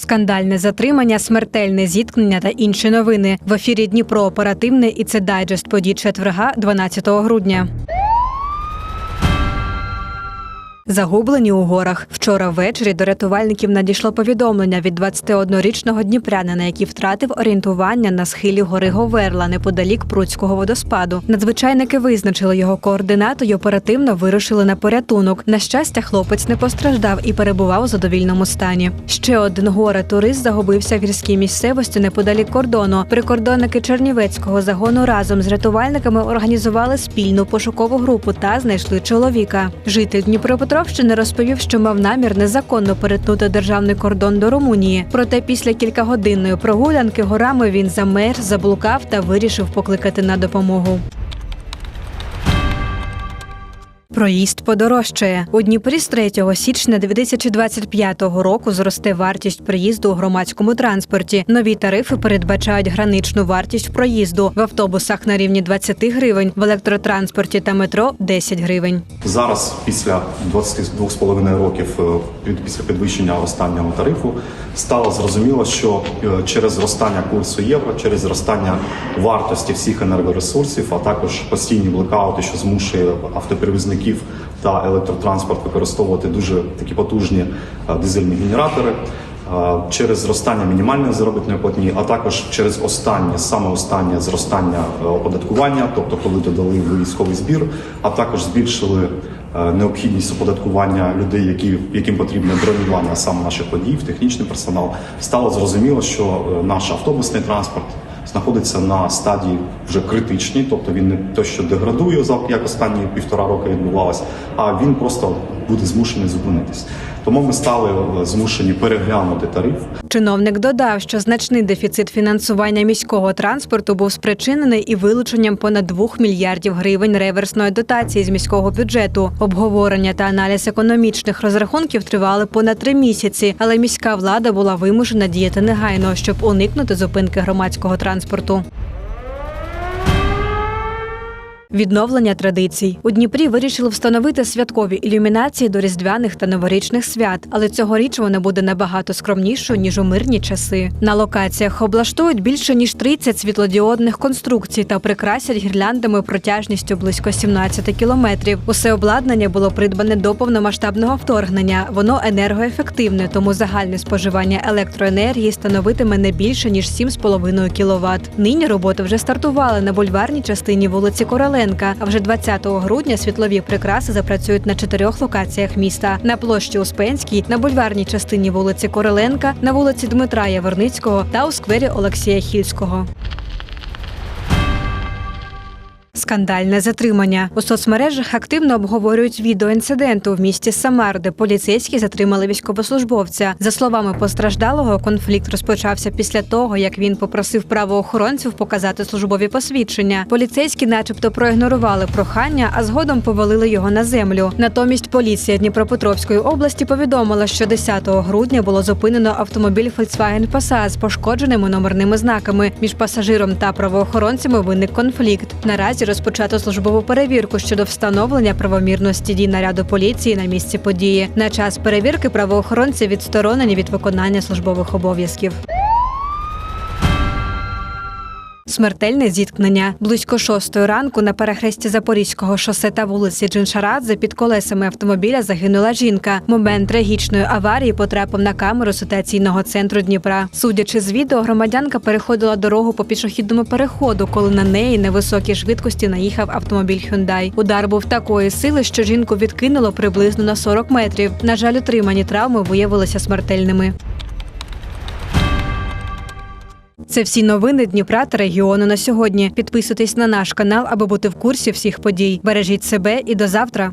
Скандальне затримання, смертельне зіткнення та інші новини в ефірі Дніпро оперативне і це дайджест подій четверга, 12 грудня. Загублені у горах. Вчора ввечері до рятувальників надійшло повідомлення від 21-річного дніпрянина, який втратив орієнтування на схилі гори Говерла неподалік Пруцького водоспаду. Надзвичайники визначили його координату й оперативно вирушили на порятунок. На щастя, хлопець не постраждав і перебував у задовільному стані. Ще один горе турист загубився в гірській місцевості неподалік кордону. Прикордонники Чернівецького загону разом з рятувальниками організували спільну пошукову групу та знайшли чоловіка. Житель Дніпропетровщини розповів, що мав намір незаконно перетнути державний кордон до Румунії. Проте після кількагодинної прогулянки горами він замер, заблукав та вирішив покликати на допомогу. Проїзд подорожчає у Дніпрі з 3 січня 2025 року. Зросте вартість проїзду у громадському транспорті. Нові тарифи передбачають граничну вартість проїзду в автобусах на рівні 20 гривень, в електротранспорті та метро 10 гривень. Зараз, після 22,5 років е, після підвищення останнього тарифу, стало зрозуміло, що е, через зростання курсу євро, через зростання вартості всіх енергоресурсів, а також постійні блекаути, що змушує автоперевізників та електротранспорт використовувати дуже такі потужні е, дизельні генератори. е, Через зростання мінімальної заробітної платні, а також через останнє, саме останнє зростання е, оподаткування, тобто коли додали військовий збір, а також збільшили необхідність оподаткування людей, які яким потрібне бронювання саме наших водіїв, технічний персонал, стало зрозуміло, що наш автобусний транспорт знаходиться на стадії вже критичній, тобто він не то, що деградує як останні півтора роки відбувалось, а він просто буде змушений зупинитись. Тому ми стали е, змушені переглянути тариф. Чиновник додав, що значний дефіцит фінансування міського транспорту був спричинений і вилученням понад 2 мільярдів гривень реверсної дотації з міського бюджету. Обговорення та аналіз економічних розрахунків тривали понад три місяці, але міська влада була вимушена діяти негайно, щоб уникнути зупинки громадського транспорту. Відновлення традицій у Дніпрі вирішили встановити святкові ілюмінації до різдвяних та новорічних свят, але цьогоріч вона буде набагато скромнішою ніж у мирні часи. На локаціях облаштують більше ніж 30 світлодіодних конструкцій та прикрасять гірляндами протяжністю близько 17 кілометрів. Усе обладнання було придбане до повномасштабного вторгнення. Воно енергоефективне, тому загальне споживання електроенергії становитиме не більше ніж 7,5 кВт. Нині роботи вже стартували на бульварній частині вулиці Короленка. А вже 20 грудня світлові прикраси запрацюють на чотирьох локаціях міста: на площі Успенській, на бульварній частині вулиці Короленка, на вулиці Дмитра Яворницького та у сквері Олексія Хільського. Скандальне затримання у соцмережах активно обговорюють відео інциденту в місті Самар, де поліцейські затримали військовослужбовця. За словами постраждалого, конфлікт розпочався після того, як він попросив правоохоронців показати службові посвідчення. Поліцейські, начебто, проігнорували прохання, а згодом повалили його на землю. Натомість поліція Дніпропетровської області повідомила, що 10 грудня було зупинено автомобіль Volkswagen Passat з пошкодженими номерними знаками. Між пасажиром та правоохоронцями виник конфлікт. Наразі розпочато службову перевірку щодо встановлення правомірності дій наряду поліції на місці події. На час перевірки правоохоронці відсторонені від виконання службових обов'язків. Смертельне зіткнення близько шостої ранку на перехресті Запорізького шосе та вулиці Джиншарадзе під колесами автомобіля загинула жінка. Момент трагічної аварії потрапив на камеру ситуаційного центру Дніпра. Судячи з відео, громадянка переходила дорогу по пішохідному переходу, коли на неї на швидкості наїхав автомобіль Hyundai. Удар був такої сили, що жінку відкинуло приблизно на 40 метрів. На жаль, отримані травми виявилися смертельними. Це всі новини Дніпра та регіону на сьогодні. Підписуйтесь на наш канал, аби бути в курсі всіх подій. Бережіть себе і до завтра.